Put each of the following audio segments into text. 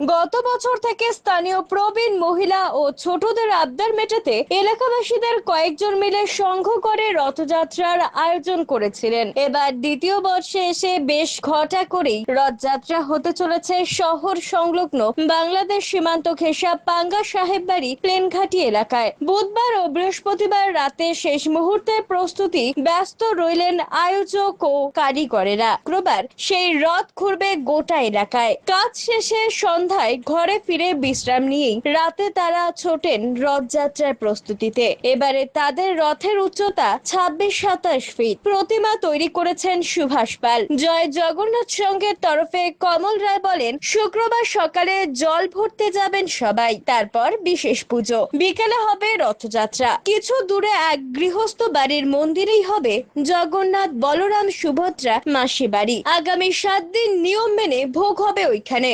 গত বছর থেকে স্থানীয় প্রবীণ মহিলা ও ছোটদের আবদার মেটাতে এলাকাবাসীদের কয়েকজন মিলে সংঘ করে রথযাত্রার আয়োজন করেছিলেন। এবার দ্বিতীয় বর্ষে এসে বেশ ঘটা করেই রথযাত্রা হতে চলেছে শহর সংলগ্ন বাংলাদেশ সীমান্ত ঘেঁষা পাঙ্গা সাহেব বাড়ি প্লেনঘাটি এলাকায়। বুধবার ও বৃহস্পতিবার রাতে শেষ মুহূর্তের প্রস্তুতি ব্যস্ত রইলেন আয়োজক ও কারিগরেরা। শুক্রবার সেই রথ ঘুরবে গোটা এলাকায়। কাজ শেষে সন্ধ্যায় ঘরে ফিরে বিশ্রাম নিয়েই রাতে তারা ছোটেন রথযাত্রার প্রস্তুতিতে। এবারে তাদের রথের উচ্চতা ছাব্বিশ সাতাশ ফিট। প্রতিমা তৈরি করেছেন সুভাষ পাল। জয় জগন্নাথ সংঘের তরফে কমল রায় বলেন, শুক্রবার সকালে জল ভরতে যাবেন সবাই, তারপর বিশেষ পুজো। বিকেলে হবে রথযাত্রা। কিছু দূরে এক গৃহস্থ বাড়ির মন্দিরেই হবে জগন্নাথ বলরাম সুভদ্রা মাসি বাড়ি। আগামী সাত দিন নিয়ম মেনে ভোগ হবে ওইখানে।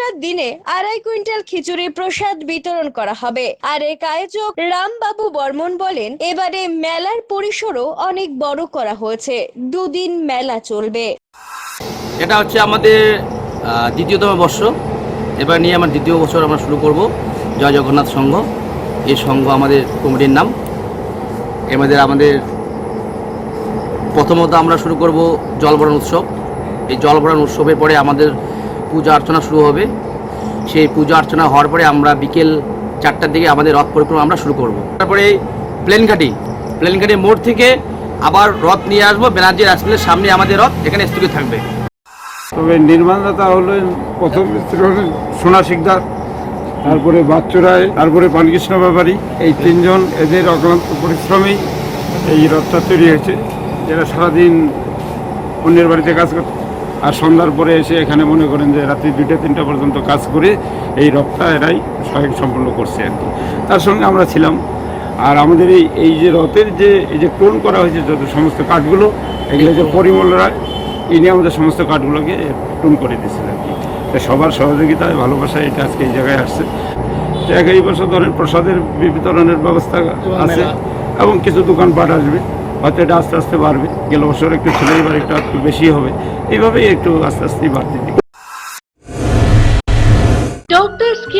রথযাত্রার দিনে আড়াই কুইন্টাল খিচুড়ি প্রসাদ বিতরণ করা হবে। আর এক আয়োজক রামবাবু বর্মন বলেন, এবারে মেলার পরিসরও অনেক বড় করা হয়েছে। দুদিন মেলা চলবে। এটা হচ্ছে আমাদের দ্বিতীয়তম বর্ষ। এবার নিয়ে আমার দ্বিতীয় বছর আমরা শুরু করব, জয় জগন্নাথ সংঘ। এই সংঘ আমাদের কমিটির নাম। মধ্যে আমাদের প্রথমত আমরা শুরু করব জলবরণ উৎসব। এই জলবরণ উৎসবের পরে আমাদের পূজা অর্চনা শুরু হবে। সেই পূজা অর্চনা হওয়ার পরে আমরা বিকেল চারটার দিকে আমাদের রথ পরিক্রমা আমরা শুরু করব। তারপরে প্লেনঘাটি। প্লেনঘাটি মোড় থেকে আবার রথ নিয়ে আসব। ব্যানার্জি রাজমিলের সামনে আমাদের রথ এখানে স্থগিত থাকবে। তবে নির্মাণদাতা হলেন প্রথম হলেন সোনা শিকদার, তারপরে বাচ্চুরায় তারপরে পানকৃষ্ণ ব্যাপারী। এই তিনজন এদের অক্লান্ত পরিশ্রমেই এই রথটা তৈরি হয়েছে। এরা সারাদিন অন্যের বাড়িতে কাজ করত আর সন্ধ্যার পরে এসে এখানে মনে করেন যে রাত্রি দুইটা তিনটা পর্যন্ত কাজ করে এই রথটা এরাই সহায়ক সম্পন্ন করছে আর কি। তার সঙ্গে আমরা ছিলাম। আর আমাদের এই এই যে রথের যে এই যে ক্লোন করা হয়েছে যত সমস্ত কাঠগুলো এগুলো যে পরিমলরা ইনি আমাদের সমস্ত কাঠগুলোকে টুন করে দিয়েছিল আর কি। সবার সহযোগিতায় ভালোবাসায় এটা আজকে এই জায়গায় আসছে। তো এক এই বছর ধরেন প্রসাদের বিতরণের ব্যবস্থা আছে এবং কিছু দোকানপাট আসবে। হয়তো এটা আস্তে আস্তে বাড়বে। গেল বছর একটু ছিল, এবার একটু একটু বেশি হবে। এইভাবেই একটু আস্তে আস্তেই বাড়তে দিই